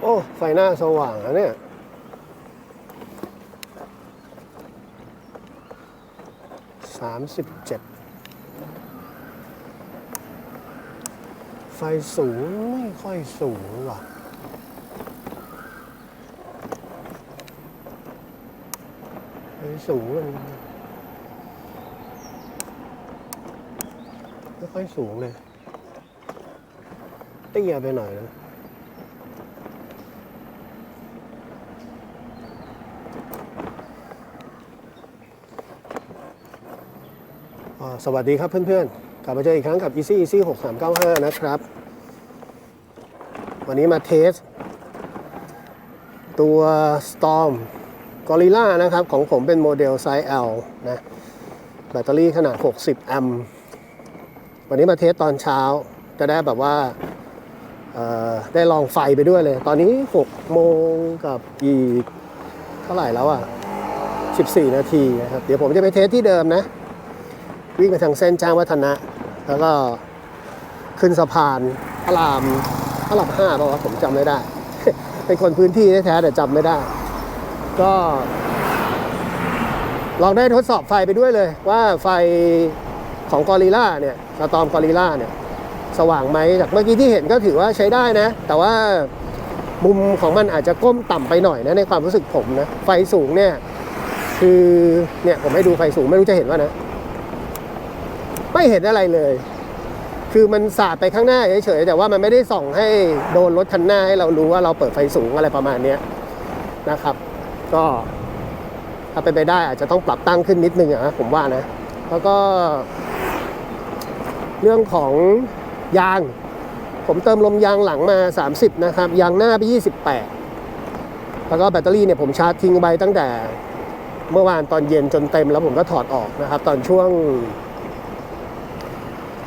โอ้ ไฟหน้าสว่างแล้วเนี่ย สามสิบเจ็ด ไฟสูง ไม่ค่อยสูงว่ะไฟสูงมันไม่ค่อยสูงเลยเตี้ยไปหน่อยนะ สวัสดีครับเพื่อนๆ กลับมาเจออีกครั้งกับ Easy Easy 6395 นะครับ วันนี้มาเทส ตัว Storm Gorilla นะครับ ของผมเป็นโมเดลไซส์ L นะ แบตเตอรี่ขนาด 60 แอมป์วันนี้มาเทสตอนเช้าจะได้แบบว่าได้ลองไฟไปด้วยเลย ตอนนี้ 6 โมงกับอีก เท่าไหร่แล้วอะ 14 นาทีนะครับ เดี๋ยวผมจะไปเทสที่เดิมนะ วิ่งไปทางเส้นจ้างวัฒนะ แล้วก็ขึ้นสะพานพระรามพระรามห้าป่าวะผมจำไม่ได้ เป็นคนพื้นที่แท้แต่จำไม่ได้ ก็ ลองได้ทดสอบไฟไปด้วยเลย ว่าไฟของกอริล่าเนี่ยสตอมกอริล่าเนี่ย สว่างไหมจากเมื่อกี้ที่เห็นก็ถือว่าใช้ได้นะ แต่ว่ามุมของมันอาจจะก้มต่ำไปหน่อยนะในความรู้สึกผมนะ ไฟสูงเนี่ย คือเนี่ยผมให้ดูไฟสูงไม่รู้จะเห็นว่านะ ไม่เห็นอะไรเลย คือมันสาดไปข้างหน้าเฉยๆแต่ว่ามันไม่ได้ส่องให้โดนรถคันหน้าให้เรารู้ว่าเราเปิดไฟสูงอะไรประมาณนี้นะครับ ก็ถ้าเป็นไปได้อาจจะต้องปรับตั้งขึ้นนิดนึงอะนะผมว่านะ แล้วก็ เรื่องของยาง ผมเติมลมยางหลังมา 30 นะครับ ยางหน้าไป 28 แล้วก็แบตเตอรี่เนี่ยผมชาร์จทิ้งไว้ตั้งแต่เมื่อวานตอนเย็นจนเต็มแล้วผมก็ถอดออกนะครับ ตอนช่วง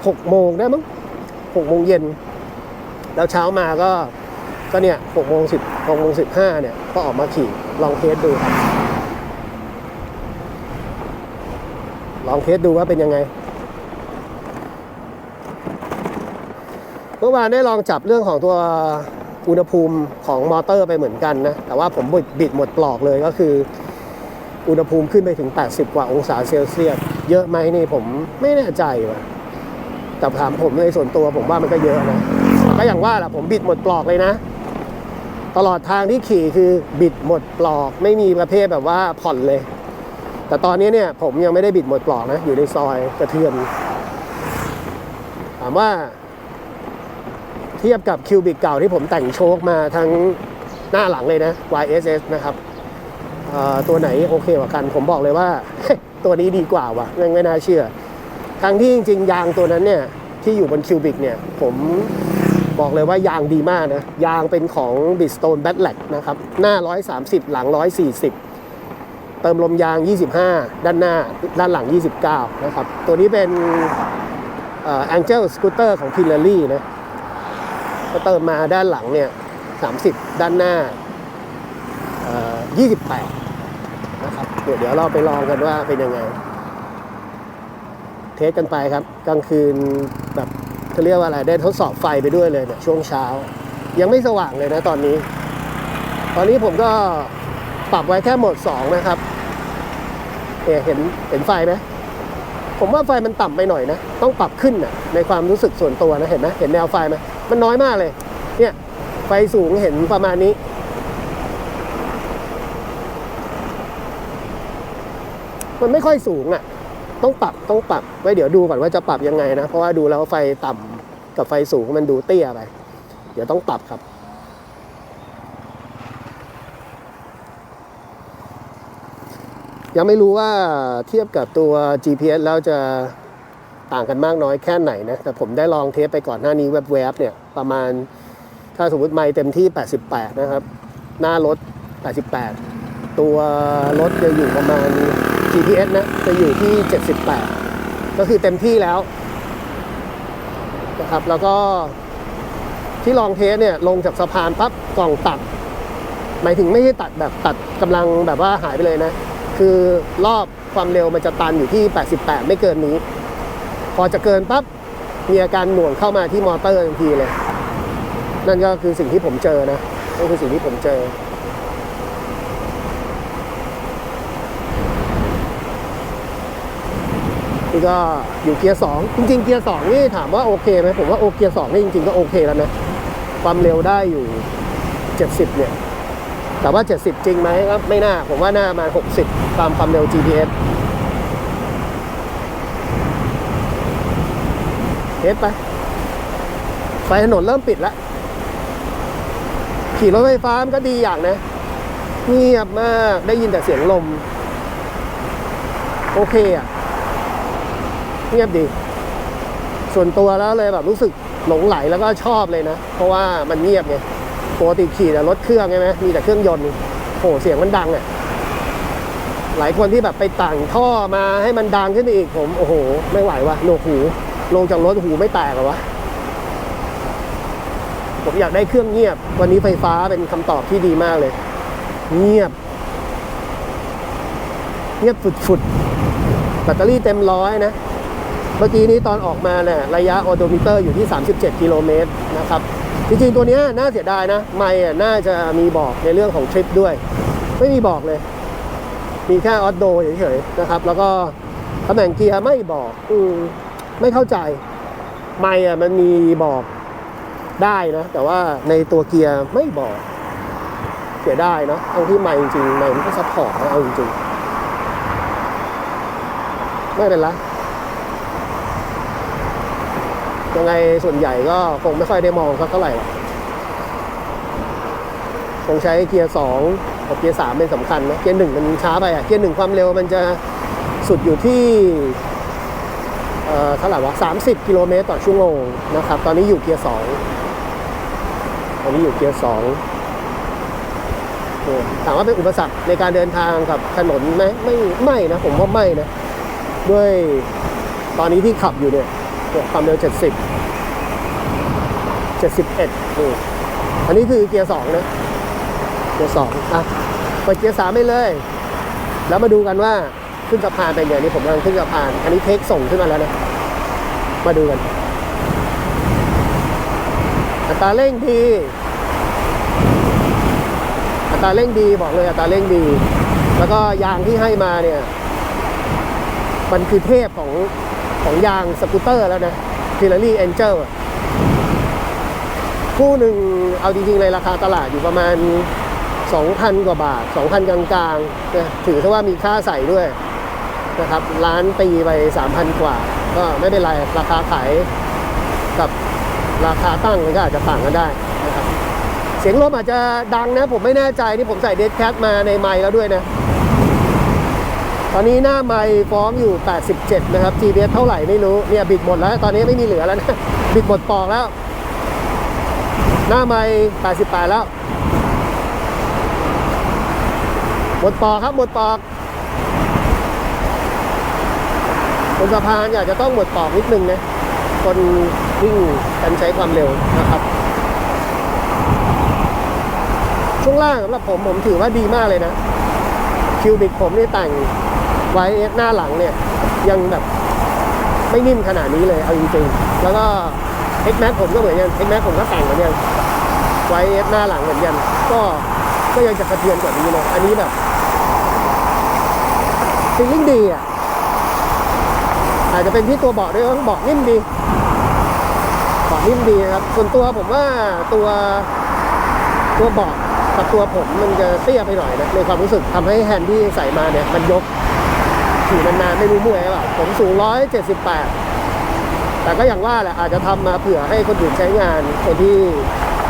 หกโมงได้มั้งหกโมงเย็น แล้วเช้ามาก็ก็เนี่ยหกโมงสิบหกโมงสิบห้าเนี่ย ก็ออกมาขี่ลองเทสดูครับ ลองเทสดูว่าเป็นยังไง เมื่อวานได้ลองจับเรื่องของตัวอุณหภูมิของมอเตอร์ไปเหมือนกันนะ แต่ว่าผมบิดบิดหมดปลอกเลยก็คือ อุณหภูมิขึ้นไปถึง 80 กว่าองศาเซลเซียส เยอะไหมนี่ผมไม่แน่ใจว่ะ แต่ถามผมในส่วนตัวผมว่ามันก็เยอะนะก็อย่างว่าแหละผมบิดหมดปลอกเลยนะ ตลอดทางที่ขี่คือบิดหมดปลอก ไม่มีประเภทแบบว่าผ่อนเลย แต่ตอนนี้เนี่ยผมยังไม่ได้บิดหมดปลอกนะอยู่ในซอยกระเทือนถามว่าเทียบกับคิวบิกเก่าที่ผมแต่งโชคมาทั้งหน้าหลังเลยนะ YSS นะครับตัวไหนโอเคกว่ากัน ผมบอกเลยว่า ตัวนี้ดีกว่าว่ะไม่น่าเชื่อ ทั้งที่จริงๆ ยางตัวนั้นเนี่ยที่อยู่บนคิวบิกเนี่ยผมบอกเลยว่ายางดีมากนะ ยางเป็นของ Bridgestone b a t l e c นะครับ หน้า 130 หลัง 140 เติมลมยาง 25 ด้านหน้าด้านหลัง 29 นะครับ ตัวนี้เป็นเอ่อ Angel Scooter ของ Pirelli นะก็เติมมาด้านหลังเนี่ย 30 ด้านหน้าเอ่อ28 นะครับ เดี๋ยวเราไปลองกันว่าเป็นยังไง เทสกันไปครับ กลางคืนแบบเขาเรียกว่าอะไรได้ทดสอบไฟไปด้วยเลยเนี่ยช่วงเช้า ยังไม่สว่างเลยนะตอนนี้ ตอนนี้ผมก็ปรับไว้แค่โหมด 2 นะครับเนี่ยเห็นเห็นไฟไหมผมว่าไฟมันต่ำไปหน่อยนะ ต้องปรับขึ้นนะในความรู้สึกส่วนตัวนะเห็นไหมเห็นแนวไฟไหมมันน้อยมากเลย เนี่ยไฟสูงเห็นประมาณนี้ มันไม่ค่อยสูงอะ ต้องปรับต้องปรับไว้เดี๋ยวดูก่อนว่าจะปรับยังไงนะ เพราะว่าดูแล้วไฟต่ำกับไฟสูงมันดูเตี้ยไป เดี๋ยวต้องปรับครับยังไม่รู้ว่าเทียบกับตัว GPS แล้วจะต่างกันมากน้อยแค่ไหนนะ แต่ผมได้ลองเทสไปก่อนหน้านี้แวบๆเนี่ย ประมาณ ถ้าสมมติไม่เต็มที่ 88 นะครับ หน้ารถ 88 ตัวรถจะอยู่ประมาณ GPS นะ จะอยู่ที่ 78 ก็คือเต็มที่แล้วนะครับ แล้วก็ที่ลองเทสเนี่ยลงจากสะพานปั๊บกล่องตัด หมายถึงไม่ใช่ตัดแบบตัดกำลังแบบว่าหายไปเลยนะ คือรอบความเร็วมันจะตันอยู่ที่ 88 ไม่เกินนี้ พอจะเกินปั๊บมีอาการหน่วงเข้ามาที่มอเตอร์ทันทีเลย นั่นก็คือสิ่งที่ผมเจอนะนี่นคือสิ่งที่ผมเจอ นี่ก็อยู่เกียร์สองจริงๆเกียร์สองนี่ถามว่าโอเคไหมผมว่าโอเกียร์สองนี่จริงๆก็โอเคแล้วนะความเร็วได้อยู่ 70 เนี่ย แต่ว่า 70 จริงไหมก็ไม่น่า ผมว่าน่ามา 60 ตามความเร็ว GPS เทสไป ไฟถนนเริ่มปิดแล้ว ขี่รถไฟฟ้ามันก็ดีอย่างนะ เงียบมาก ได้ยินแต่เสียงลม โอเคอะ เงียบดี ส่วนตัวแล้วเลยแบบรู้สึกหลงไหลแล้วก็ชอบเลยนะ เพราะว่ามันเงียบไงปกติขี่แต่รถเครื่องใช่ไหมมีแต่เครื่องยนต์โหเสียงมันดังอะหลายคนที่แบบไปต่างท่อมาให้มันดังขึ้นอีกผมโอ้โห ไม่ไหววะโหนวกหูลงจากรถหูไม่แตกหรอวะผมอยากได้เครื่องเงียบ วันนี้ไฟฟ้าเป็นคำตอบที่ดีมากเลย เงียบ เงียบฝุดๆแบตเตอรี่เต็มร้อยนะ เมื่อกี้นี้ตอนออกมาเนี่ยระยะออโดมิเตอร์อยู่ที่ 37 กิโลเมตรนะครับจริงๆ ตัวเนี้ยน่าเสียดายนะไม่อะน่าจะมีบอกในเรื่องของทริปด้วย ไม่มีบอกเลย มีแค่ออโดเฉยๆนะครับ แล้วก็ตำแหน่งเกียร์ไม่บอกอืมไม่เข้าใจ ไม่อะมันมีบอกได้นะ แต่ว่าในตัวเกียร์ไม่บอก เสียได้นะทั้งที่ไม่จริงๆไม่มันก็ซัพพอร์ตนะเอาจริงๆไม่เป็นไร ยังไงส่วนใหญ่ก็คงไม่ค่อยได้มองสักเท่าไหร่คงใช้เกียร์สองกับเกียร์สามเป็นสำคัญนะเกียร์หนึ่งมันช้าไปอะเกียร์หนึ่งความเร็วมันจะสุดอยู่ที่เอ่อเท่าไหร่วะสามสิบกิโลเมตรต่อชั่วโมงนะครับ ตอนนี้อยู่เกียร์สองตอนนี้อยู่เกียร์สองถามว่าเป็นอุปสรรคในการเดินทางกับถนนไหมไม่ไม่นะผมว่าไม่นะด้วยตอนนี้ที่ขับอยู่เนี่ย ความเร็ว 70 71นี่อันนี้คือเกียร์2นะเกียร์2อะเปิดเกียร์3ไปเลย แล้วมาดูกันว่าขึ้นสะพานเป็นไงนี่ผมกำลังขึ้นสะพาน อันนี้เทคส่งขึ้นมาแล้วนะ มาดูกันอัตราเร่งดีอัตราเร่งดีบอกเลยอัตราเร่งดี แล้วก็ยางที่ให้มาเนี่ย มันคือเทพของ ของยางสกูตเตอร์แล้วนะฟิลารี่เอนเจลคู่หนึ่งเอาจริงๆเลยราคาตลาดอยู่ประมาณ 2,000 กว่าบาท 2,000 กลางๆนะถือซะว่ามีค่าใส่ด้วยนะครับร้านตีไป 3,000 กว่า ก็ไม่เป็นไร ราคาขายกับราคาตั้งมันก็อาจจะต่างกันได้นะครับเสียงลมอาจจะดังนะ ผมไม่แน่ใจนี่ผมใส่เดสแคทมาในไมค์แล้วด้วยนะ ตอนนี้หน้าไมค์ฟ้องอยู่ 87 นะครับ GPS เท่าไหร่ไม่รู้ เนี่ยบิดหมดแล้ว ตอนนี้ไม่มีเหลือแล้วนะ บิดหมดปอกแล้ว หน้าไมค์88 แล้ว หมดปอกครับ หมดปอกบนสะพานอยากจะต้องหมดปอกนิดนึงนะ คนวิ่งกันใช้ความเร็วนะครับ ช่วงล่างสำหรับผมผมถือว่าดีมากเลยนะคิวบิกผมนี่แต่ง ไว้หน้าหลังเนี่ย ยังแบบไม่นิ่มขนาดนี้เลยเอาจริงๆ แล้วก็ X Max ผมก็เหมือนกัน X Max ผมก็แต่งเหมือนกันไว้หน้าหลังเหมือนกัน ก็ก็ยังจะกระเทือนกว่านี้เลยอันนี้แบบฟีลลิ่งดีอะอาจจะเป็นที่ตัวเบาะด้วยต้องเบาะนิ่มดีเบาะนิ่มดีครับ ส่วนตัวผมว่าตัวตัวเบาะกับตัวผมมันจะเตี้ยไปหน่อยนะในความรู้สึกทำให้แฮนด์ที่ใส่มาเนี่ยมันยก ขี่นานๆไม่รู้เมื่อยหรือเปล่าผมสูง 178 แต่ก็อย่างว่าแหละอาจจะทำมาเผื่อให้คนอื่นใช้งานคนที่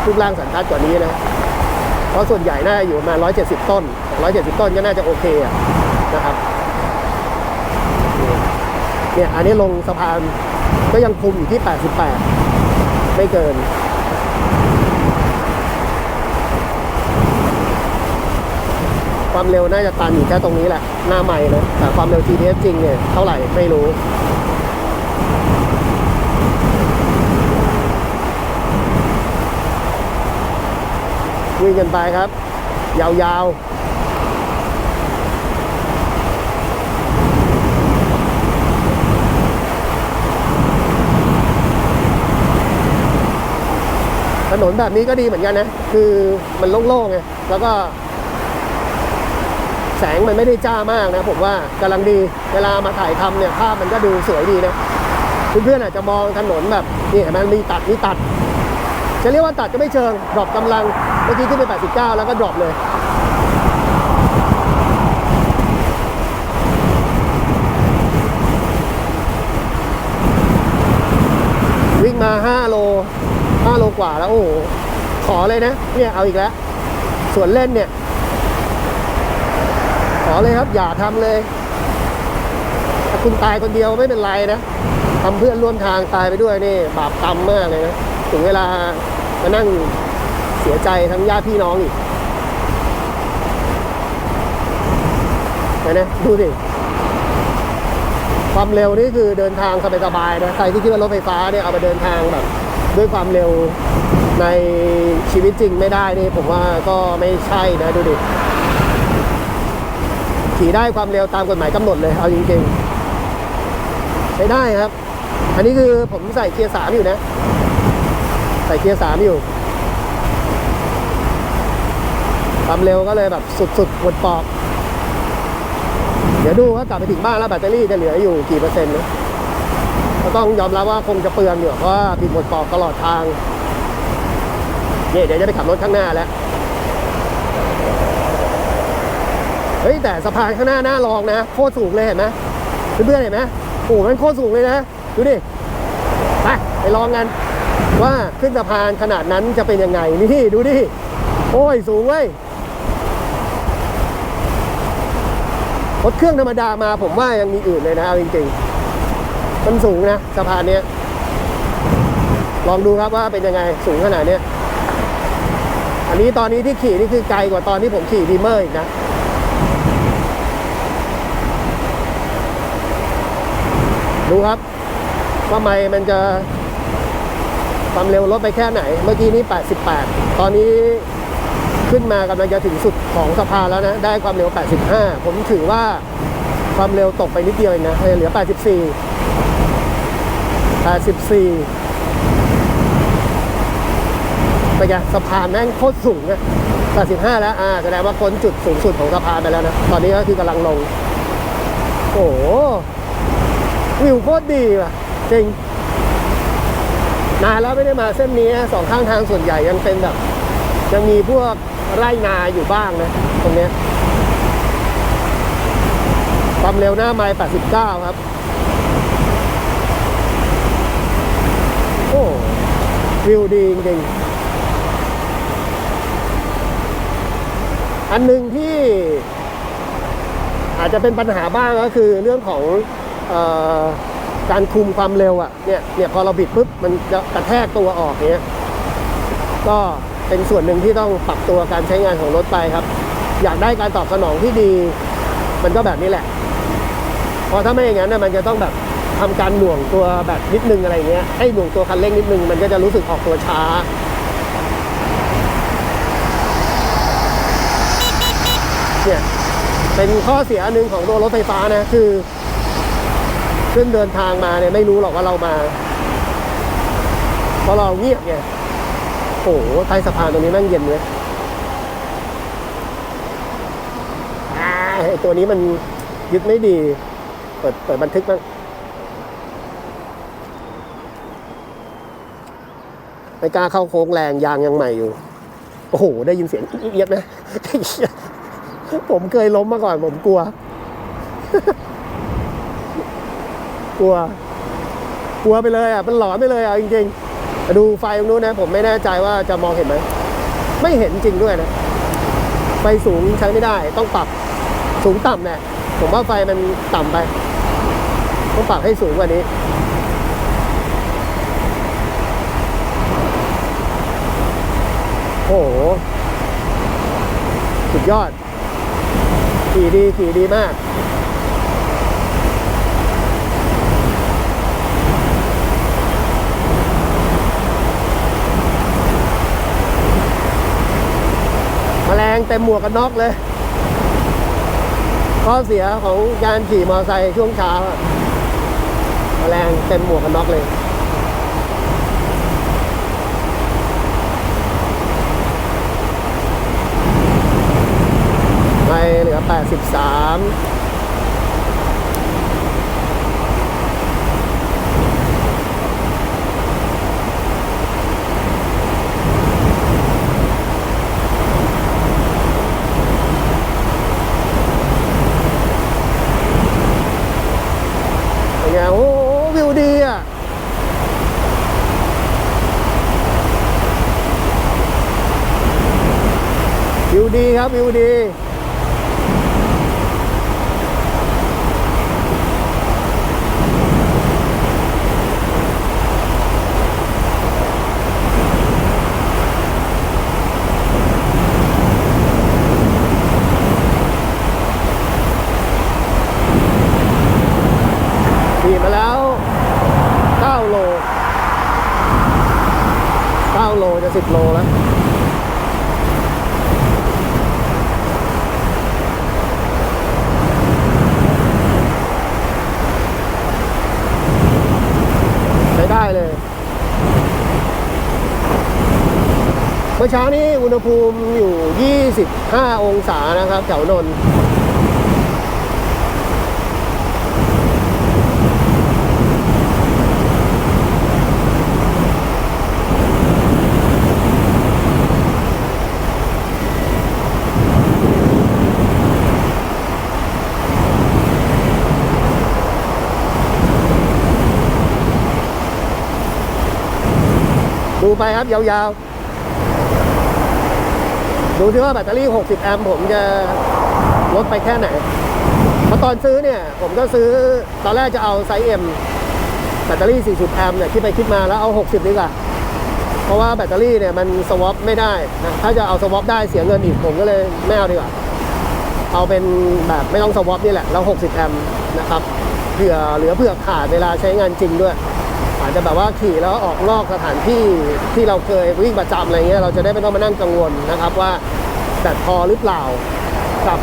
รูปร่างสันทัดกว่านี้นะ เพราะส่วนใหญ่น่าอยู่ประมาณ 170 ต้น 170 ต้นก็น่าจะโอเคอะนะครับเนี่ยอันนี้ลงสะพานก็ยังคุมอยู่ที่ 88 ไม่เกิน ความเร็วน่าจะตันอยู่แค่ตรงนี้แหละ หน้าใหม่นะแต่ความเร็ว GPS จริงเนี่ยเท่าไหร่ไม่รู้วิ่งกันไปครับ ยาวๆถนนแบบนี้ก็ดีเหมือนกันนะ คือมันโล่งๆไงแล้วก็ แสงมันไม่ได้จ้ามากนะผมว่ากำลังดีเวลามาถ่ายทำเนี่ยภาพมันก็ดูสวยดีนะเพื่อนๆอาจจะมองถนนแบบนี่เห็นไหมมีตัดมีตัด จะเรียกว่าตัดก็ไม่เชิงดรอปกำลังเมื่อกี้ขึ้นไป 89 แล้วก็ดรอปเลยวิ่งมา 5 โล 5 โลกว่าแล้ว โอ้โห ขอเลยนะ เนี่ย เอาอีกแล้วส่วนเล่นเนี่ย อเลยครับ อย่าทำเลยถ้าคุณตายคนเดียวไม่เป็นไรนะทำเพื่อนร่วมทางตายไปด้วยนี่บาปกรรมมากเลยนะถึงเวลามานั่งเสียใจทั้งญาติพี่น้องอีกนไหมดูสิความเร็วนี่คือเดินทางสบายๆนะใครที่คิดว่ารถไฟฟ้าเนี่ยเอาไปเดินทางแบบ ด้วยความเร็วในชีวิตจริงไม่ได้นี่ผมว่าก็ไม่ใช่นะดูดิ ขี่ได้ความเร็วตามกฎหมายกำหนดเลย เอาจริงๆใช้ได้ครับ อันนี้คือผมใส่เกียร์สามอยู่นะ ใส่เกียร์สามอยู่ความเร็วก็เลยแบบสุดๆหมดปอก เดี๋ยวดูว่ากลับไปถึงบ้านแล้วแบตเตอรี่จะเหลืออยู่กี่เปอร์เซ็นต์นะก็ต้องยอมรับว่าคงจะเปลืองอยู่เพราะว่าปิดหมดปอกตลอดทางเนี่ยเดี๋ยวจะไปขับรถข้างหน้าแล้ว เฮ้ยแต่สะพานข้างหน้าหน้าลองนะโคตรสูงเลยเห็นไหมเพื่อนๆเห็นไหมโอ้มันโคตรสูงเลยนะ ดูดิไปไปลองกัน ว่าขึ้นสะพานขนาดนั้นจะเป็นยังไงนี่ดูดิโอ้ยสูงเว้ยรถเครื่องธรรมดามาผมว่ายังมีอื่นเลยนะเอาจริงๆมันสูงนะสะพานเนี้ยลองดูครับว่าเป็นยังไงสูงขนาดเนี้ยอันนี้ตอนนี้ที่ขี่นี่คือไกลกว่าตอนที่ผมขี่ดีเมอร์อีกนะ ดูครับว่าไม่มันจะความเร็วลดไปแค่ไหน เมื่อกี้นี้ 88 ตอนนี้ขึ้นมากำลังจะถึงสุดของสะพานแล้วนะ ได้ความเร็ว 85 ผมถือว่าความเร็วตกไปนิดเดียวเองนะ เหลือ 84 84เป็นไงสะพานแม่งโคตรสูงนะ85 แล้ว อ่าแสดงว่าพ้นจุดสูงสุดของสะพานไปแล้วนะ ตอนนี้ก็คือกำลังลง โอ้โห วิวโคตรดีว่ะจริงนานแล้วไม่ได้มาเส้นนี้สองข้างทางส่วนใหญ่ยังเป็นแบบ ยังมีพวกไร่นาอยู่บ้างนะ ตรงนี้ความเร็วหน้าไมล์89 ครับ โอ้วิวดีจริงอันหนึ่งที่อาจจะเป็นปัญหาบ้างก็คือเรื่องของ การคุมความเร็วอะ่ะเนี่ยเนี่ยพอเราบิดปุ๊บมันจะกระแทกตัวออกเนี้ยก็เป็นส่วนหนึ่งที่ต้องปรับตัวการใช้งานของรถไปครับ อยากได้การตอบสนองที่ดี มันก็แบบนี้แหละพราะถ้าไม่อย่างนั้นนะมันจะต้องแบบทำการหน่วงตัวแบบนิดนึงอะไรเงี้ยให้หน่วงตัวคันเร่งนิดนึงมันก็จะรู้สึกออกตัวช้าเนี่ยเป็นข้อเสียหนึ่งของตัวรถไฟฟ้านะคือ ขึ้นเดินทางมาเนี่ยไม่รู้หรอกว่าเรามาเพราะเราเงียบไงโอ้โหใต้สะพานตรงนี้แม่งเย็นเลยไอตัวนี้มันยึดไม่ดี เปิดเปิดบันทึกบ้งไม่กล้าเข้าโค้งแรงยางยังใหม่อยู่ โอ้โห ได้ยินเสียงเอียดนะผมเคยล้มมาก่อนผมกลัว กลัว กลัวไปเลยอะมันหลอนไปเลยอะจริงๆดูไฟตรงนู้นนะ ผมไม่แน่ใจว่าจะมองเห็นไหมไม่เห็นจริงด้วยนะไฟสูงใช้ไม่ได้ ต้องปรับสูงต่ำเนี่ยผมว่าไฟมันต่ำไป ต้องปรับให้สูงกว่านี้โอ้โห สุดยอด ขี่ดี ขี่ดีมาก งเต็มหมวกกันน็อกเลยข้อเสียของการขี่มอเตอร์ไซค์ช่วงเช้าแรงเต็มหมวกกันน็อกเลยไปเหลือ 83 ครับวิวดีขี่มาแล้ว 9 โล 9 โลจะ 10 โลแล้ว ใช้ได้ เลย เมื่อเช้านี้อุณหภูมิอยู่ 25 องศานะครับแถวนนท์ ไปครับยาวๆ ดูที่ว่าแบตเตอรี่ 60 แอมป์ผมจะลดไปแค่ไหนเพราะตอนซื้อเนี่ย ผมก็ซื้อตอนแรกจะเอาไซส์ M แบตเตอรี่ 40 แอมป์เนี่ยคิดไปคิดมาแล้วเอา 60 ดีกว่า เพราะว่าแบตเตอรี่เนี่ยมันสวอปไม่ได้นะถ้าจะเอาสวอปได้เสียเงินอีกผมก็เลยไม่เอาดีกว่า เอาเป็นแบบไม่ต้องสวอปนี่แหละแล้ว 60 แอมป์นะครับเผื่อเหลือเผื่อขาดเวลาใช้งานจริงด้วย อาจจะแบบว่าขี่แล้วออกนอกสถานที่ที่เราเคยวิ่งประจำอะไรเงี้ยเราจะได้ไม่ต้องมานั่งกังวลนะครับว่าแบตพอหรือเปล่ากับ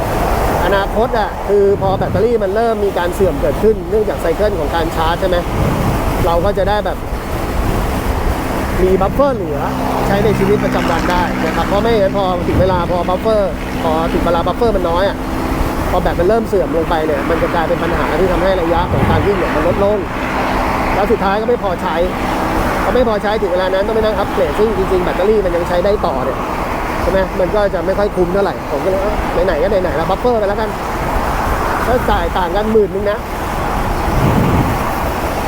อนาคตอะคือพอแบตเตอรี่มันเริ่มมีการเสื่อมเกิดขึ้นเนื่องจากไซเคิลของการชาร์จใช่ไหมเราก็จะได้แบบมีบัฟเฟอร์เหลือใช้ในชีวิตประจำวันได้นะครับเพราะไม่งั้นพอถึงเวลาพอบัฟเฟอร์พอถึงเวลาบัฟเฟอร์มันน้อยอะพอแบตมันเริ่มเสื่อมลงไปเนี่ยมันจะกลายเป็นปัญหาที่ทำให้ระยะของการวิ่งเนี่ยมันลดลง แล้วสุดท้ายก็ไม่พอใช้พอไม่พอใช้ถึงเวลานั้นต้องไปนั่งอัปเกรดซึ่งจริงๆแบตเตอรี่มันยังใช้ได้ต่อเนี่ยใช่ไหมมันก็จะไม่ค่อยคุ้มเท่าไหร่ผมก็เลยไหนๆก็ไหนๆแล้วบัฟเฟอร์ไปแล้วกันก็จ่ายต่างกันหมื่นนึงนะ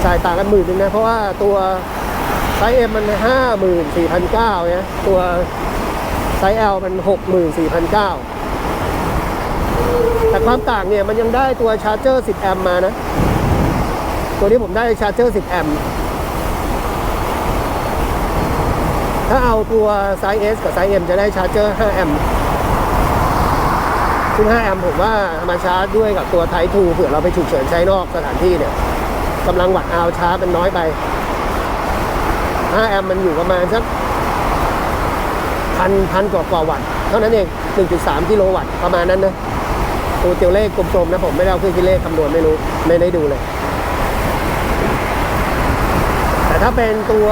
จ่ายต่างกันหมื่นนึงนะเพราะว่าตัวไซส์ M มันห้าหมื่นสี่พันเก้าเนี่ยตัวไซส์ L มันหกหมื่นสี่พันเก้าแต่ความต่างเนี่ยมันยังได้ตัวชาร์จเจอร์10แอมมานะ ตัวนี้ผมได้ชาร์จเจอร์ 10 แอมป์ถ้าเอาตัวไซส์ S กับไซส์ M จะได้ชาร์จเจอร์ 5 แอมป์ซึ่ง 5 แอมป์ผมว่ามาชาร์จด้วยกับตัว Type 2เผื่อเราไปฉุกเฉินใช้นอกสถานที่เนี่ยกำลังวัตต์เอาชาร์จมันน้อยไป 5 แอมป์มันอยู่ประมาณสักพันพันกว่ากว่าวัตต์เท่านั้นเอง 1.3 กิโลวัตต์ประมาณนั้นนะตัวเตียวเลขกลมๆนะผมไม่ได้เอาเครื่องคิดเลขคำนวณไม่รู้ ไม่ได้ดูเลย แต่ ถ้าเป็นตัว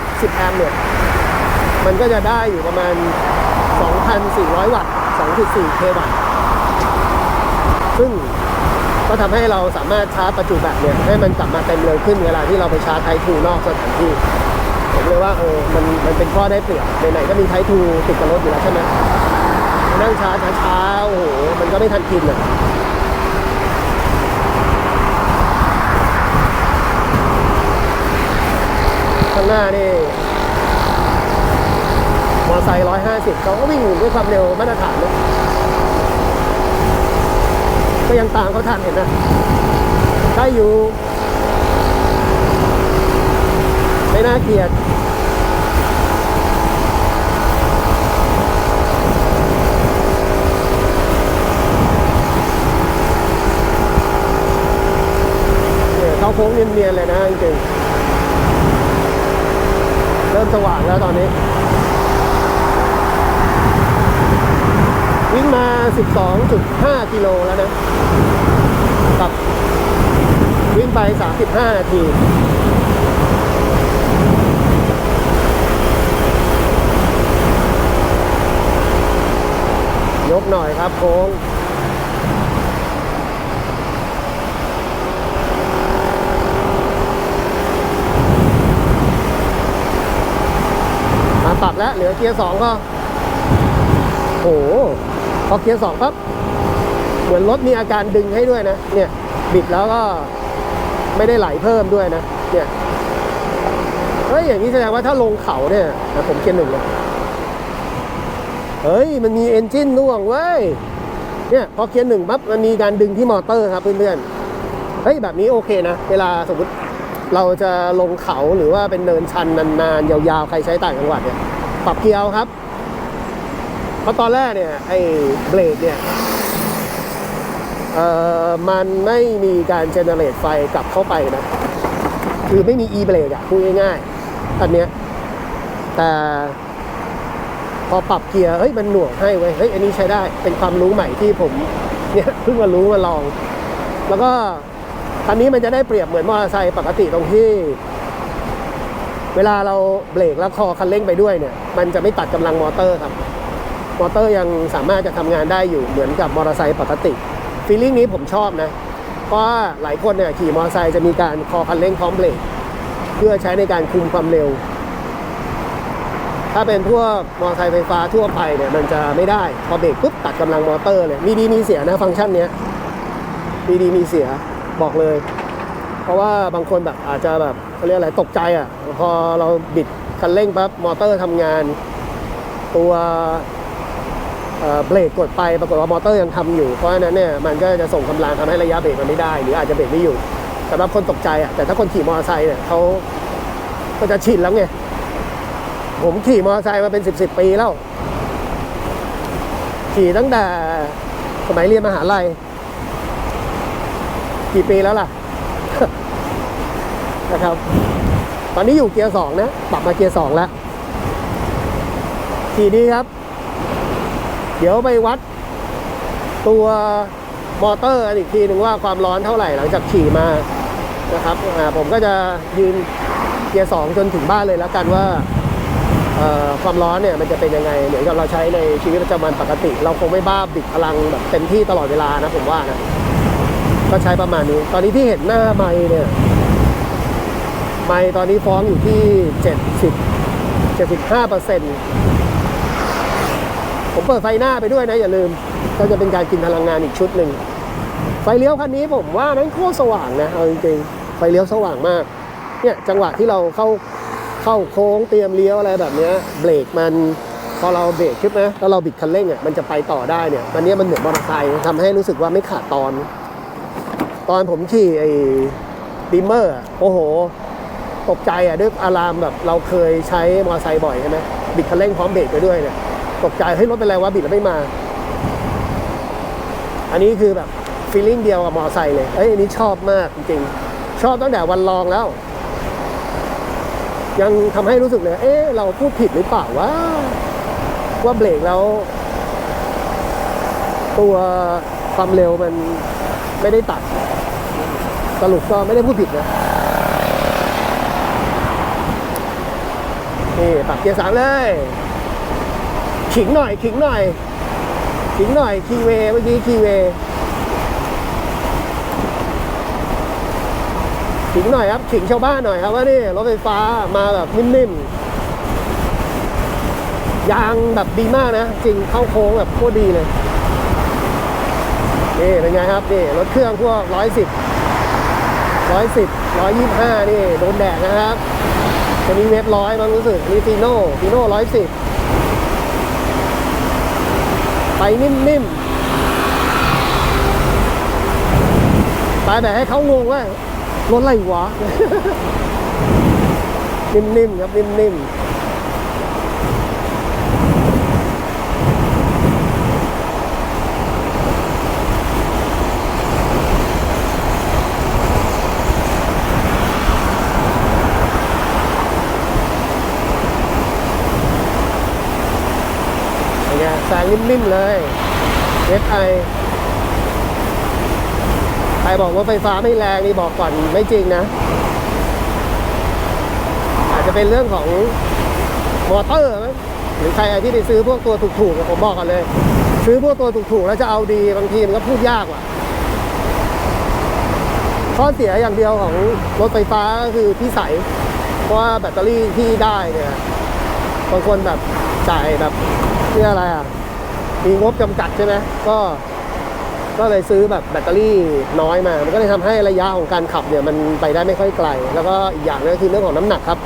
10 แอมป์เนี่ย มันก็จะได้อยู่ประมาณ 2,400 วัตต์ 2.4 เควัตต์ ซึ่งก็ทำให้เราสามารถชาร์จประจุแบตเนี่ย ให้มันกลับมาเต็มเร็วขึ้นเวลาที่เราไปชาร์จไททูนอกสถานที่ ผมเลยว่าเออ มันมันเป็นข้อได้เปรียบไหนๆก็มีไททูติดกับรถอยู่แล้วใช่ไหมนั่งชาร์จช้าๆโอ้โห มันก็ไม่ทันกินอะางหน้านี่มอเตอร์ไซค์ร้อยห้าสิบเขาก็วิ่งด้วยความเร็วมาตรฐานนะก็ยังตามเขาทันเห็นนะได้อยู่ ไม่น่าเกลียดเนี่ยเขาโค้งเนียนๆเลยนะจริง ริ่มสว่างแล้วตอนนี้ วิ่งมา 12.5 กิโลแล้วนะกับวิ่งไป 35 นาทียกหน่อยครับโค้ง ปรับแล้วเหลือเกียร์สองก็โหพอเกียร์สองปั๊บเหมือนรถมีอาการดึงให้ด้วยนะ เนี่ยบิดแล้วก็ไม่ได้ไหลเพิ่มด้วยนะ เนี่ยเฮ้ยอย่างนี้แสดงว่าถ้าลงเขาเนี่ยนะผมเกียร์หนึ่งเลยเฮ้ยมันมีเอนจินน่วงเว้ยเนี่ยพอเกียร์หนึ่งปั๊บมันมีการดึงที่มอเตอร์ครับเพื่อนๆเฮ้ยแบบนี้โอเคนะเวลาสมมติเราจะลงเขาหรือว่าเป็นเนินชันนานๆยาวๆ ใครใช้ต่างจังหวัดเนี่ย ปรับเกียร์ครับ เพราะตอนแรกเนี่ยไอ้เบรกเนี่ยเอ่อมันไม่มีการเจเนเรตไฟกลับเข้าไปนะ คือไม่มี e เบรกอะพูดง่ายๆอันเนี้ยแต่พอปรับเกียร์เฮ้ยมันหน่วงให้เว้ยเฮ้ยอันนี้ใช้ได้เป็นความรู้ใหม่ที่ผมเนี่ยเพิ่งมารู้มาลอง แล้วก็คันนี้มันจะได้เปรียบเหมือนมอเตอร์ไซค์ปกติตรงที่ เวลาเราเบรกแล้วคอคันเร่งไปด้วยเนี่ย มันจะไม่ตัดกำลังมอเตอร์ครับ มอเตอร์ยังสามารถจะทำงานได้อยู่เหมือนกับมอเตอร์ไซค์ปกติฟีลลิ่งนี้ผมชอบนะ เพราะว่าหลายคนเนี่ยขี่มอเตอร์ไซค์จะมีการคอคันเร่งพร้อมเบรกเพื่อใช้ในการคุมความเร็ว ถ้าเป็นพวกมอเตอร์ไซค์ไฟฟ้าทั่วไปเนี่ยมันจะไม่ได้ พอเบรกปุ๊บตัดกำลังมอเตอร์เลยมีดีมีเสียนะฟังก์ชันเนี้ยมีดีมีเสียบอกเลย เพราะว่าบางคนแบบอาจจะแบบเขาเรียกอะไรตกใจอะพอเราบิดคันเร่งปั๊บมอเตอร์ทำงาน ตัวเบรกกดไปปรากฏว่ามอเตอร์ยังทำอยู่ เพราะฉะนั้นเนี่ยมันก็จะส่งกำลังทำให้ระยะเบรกมันไม่ได้ หรืออาจจะเบรกไม่อยู่สำหรับคนตกใจอะแต่ถ้าคนขี่มอเตอร์ไซค์เนี่ยเขาก็จะชินแล้วไงผมขี่มอเตอร์ไซค์มาเป็นสิบสิบปีแล้ว ขี่ตั้งแต่สมัยเรียนมหาลัย กี่ปีแล้วล่ะ นะครับ ตอนนี้อยู่เกียร์สองนะ ปรับมาเกียร์สองแล้วขี่ดีครับ เดี๋ยวไปวัด ตัวมอเตอร์กันอีกทีหนึ่งว่าความร้อนเท่าไหร่หลังจากขี่มานะครับผมก็จะยืนเกียร์สองจนถึงบ้านเลยแล้วกันว่าความร้อนเนี่ยมันจะเป็นยังไงเหมือนกับเราใช้ในชีวิตประจำวันปกติ เราคงไม่บ้าบิดพลังแบบเต็มที่ตลอดเวลานะผมว่านะก็ใช้ประมาณนี้ ตอนนี้ที่เห็นหน้าไม้เนี่ย ไมตอนนี้ฟ้องอยู่ที่ 70 75เปอร์เซ็นต์ผมเปิดไฟหน้าไปด้วยนะอย่าลืม ก็จะเป็นการกินพลังงานอีกชุดหนึ่ง ไฟเลี้ยวคันนี้ผมว่านั้นโคตรสว่างนะ เอาจริงๆ ไฟเลี้ยวสว่างมาก เนี่ยจังหวะที่เราเข้าเข้าโค้งเตรียมเลี้ยวอะไรแบบนี้เบรกมันพอเราเบรกขึ้นนะแล้วเราบิดคันเร่งอะมันจะไปต่อได้เนี่ยอันนี้มันเหมือนมอเตอร์ไซค์ทำให้รู้สึกว่าไม่ขาดตอน ตอนผมขี่ไอ้ดิมเมอร์ โอ้โห ตกใจอะด้วยอารามแบบเราเคยใช้มอเตอร์ไซค์บ่อยใช่ไหมบิดคันเร่งพร้อมเบรกไปด้วยเนี่ยตกใจเฮ้ยรถเป็นไรวะบิดแล้วไม่มา อันนี้คือแบบฟีลลิ่งเดียวกับมอเตอร์ไซค์เลยเอ้ยอันนี้ชอบมากจริงๆ ชอบตั้งแต่วันลองแล้ว ยังทำให้รู้สึกเลยเอ๊ะเราพูดผิดหรือเปล่าว่าว่าเบรกแล้ว ตัวความเร็วมันไม่ได้ตัด สรุปก็ไม่ได้พูดผิดนะ นี่ปรับเกียร์สามเลย ขิงหน่อย ขิงหน่อย ขิงหน่อยคีเวเมื่อกี้คีเวขิงหน่อยครับขิงชาวบ้านหน่อยครับว่านี่รถไฟฟ้ามาแบบนิ่มๆยางแบบดีมากนะ จริงเข้าโค้งแบบโคตรดีเลยนี่เป็นไงครับนี่รถเครื่องพวกร้อยสิบร้อยสิบร้อยยี่ห้านี่โดนแดดนะครับ จะมีเวฟร้อยมันรู้สึกมีฟีโน่ฟีโน่ร้อยสิบไปนิ่มๆ ไปแบบให้เขางงว่ารถอะไรวะ นิ่มๆครับนิ่มๆ เป็นไงแสงนิ่มๆเลยเอสไอใครบอกว่าไฟฟ้าไม่แรงนี่บอกก่อนไม่จริงนะ อาจจะเป็นเรื่องของมอเตอร์มั้งหรือใครที่ไปซื้อพวกตัวถูกๆผมบอกกันเลย ซื้อพวกตัวถูกๆแล้วจะเอาดีบางทีมันก็พูดยากว่ะข้อเสียอย่างเดียวของรถไฟฟ้าก็คือที่ใสเพราะว่าแบตเตอรี่ที่ได้เนี่ยบางคนแบบจ่ายแบบเนี่อะไรอะ มีงบจำกัดใช่ไหมก็ก็เลยซื้อแบบแบตเตอรี่น้อยมา มันก็เลยทำให้ระยะของการขับเนี่ยมันไปได้ไม่ค่อยไกล แล้วก็อีกอย่างหนึงก็คือเรื่องของน้ำหนักครับ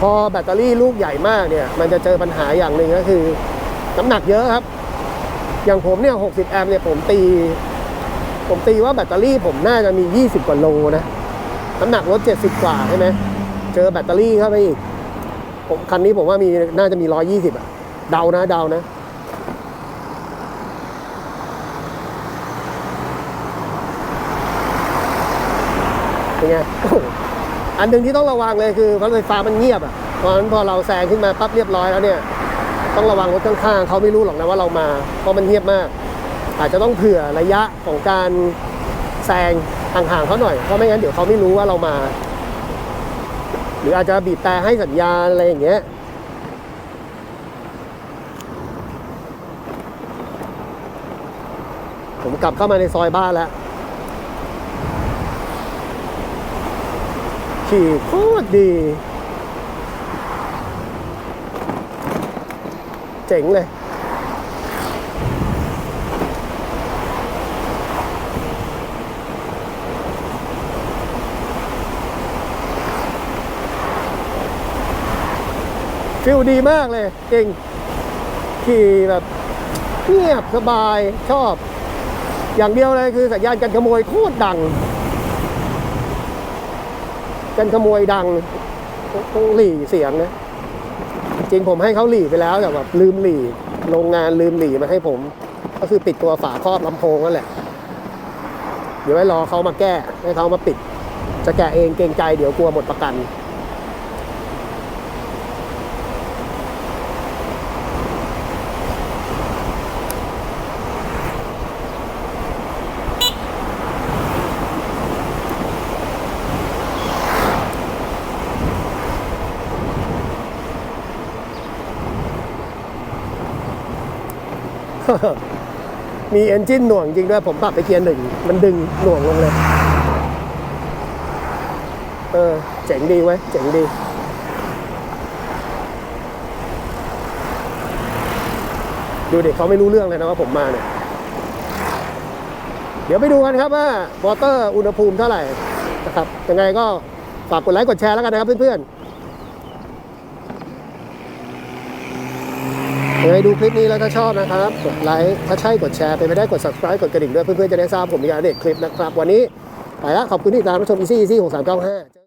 พอแบตเตอรี่ลูกใหญ่มากเนี่ย มันจะเจอปัญหาอย่างหนึ่งก็คือน้ำหนักเยอะครับ อย่างผมเนี่ย 60 แอมป์เนี่ยผมตี ผมตีว่าแบตเตอรี่ผมน่าจะมี 20 กว่าโลนะ น้ำหนักรถ70 กว่าใช่ไหม เจอแบตเตอรี่เข้าไปอีก ผมคันนี้ผมว่ามีน่าจะมี 120 อะ เดานะเดานะ เป็นไงอันหนึ่งที่ต้องระวังเลยคือรถไฟฟ้ามันเงียบอะเพราะฉะนั้นพอเราแซงขึ้นมาปั๊บเรียบร้อยแล้วเนี่ย ต้องระวังรถข้างๆเขาไม่รู้หรอกนะว่าเรามา เพราะมันเงียบมาก อาจจะต้องเผื่อระยะของการแซงห่างๆเขาหน่อยเพราะไม่งั้นเดี๋ยวเขาไม่รู้ว่าเรามา หรืออาจจะบีบแต่ให้สัญญาณอะไรอย่างเงี้ยผมกลับเข้ามาในซอยบ้านแล้ว ขี่โคตรดี เจ๋งเลย ฟิลดีมากเลย จริง ขี่แบบเงียบสบายชอบ อย่างเดียวเลยคือสัญญาณการขโมยโคตรดัง กันขโมยดังต้องหลีเสียงนะจริงผมให้เขาหลีไปแล้วแต่แบบลืมหลีโรงงานลืมหลีมาให้ผม ก็คือปิดตัวฝาครอบลำโพงนั่นแหละ เดี๋ยวไว้รอเขามาแก้ให้เขามาปิด จะแกะเองเกรงใจเดี๋ยวกลัวหมดประกัน มีเอนจินหน่วงจริงด้วย ผมปรับไปเกียร์หนึ่ง มันดึงหน่วงลงเลย เออ เจ๋งดีไว้ยเจ๋งดี ดูเด็กเขาไม่รู้เรื่องเลยนะว่าผมมาเนี่ย เดี๋ยวไปดูกันครับว่าวอเตอร์อุณหภูมิเท่าไหร่นะครับยังไงก็ฝากกดไลค์กดแชร์แล้วกันนะครับเพื่อนๆ ยังไงดูคลิปนี้แล้วถ้าชอบนะครับ กดไลค์ถ้าใช่กดแชร์ไปไม่ได้กด subscribe กดกระดิ่งด้วยเพื่อนๆจะได้ทราบผมมีการอัปเดตคลิปนะครับ วันนี้ไปแล้วขอบคุณที่ติดตามรับชม Easy Easy 6395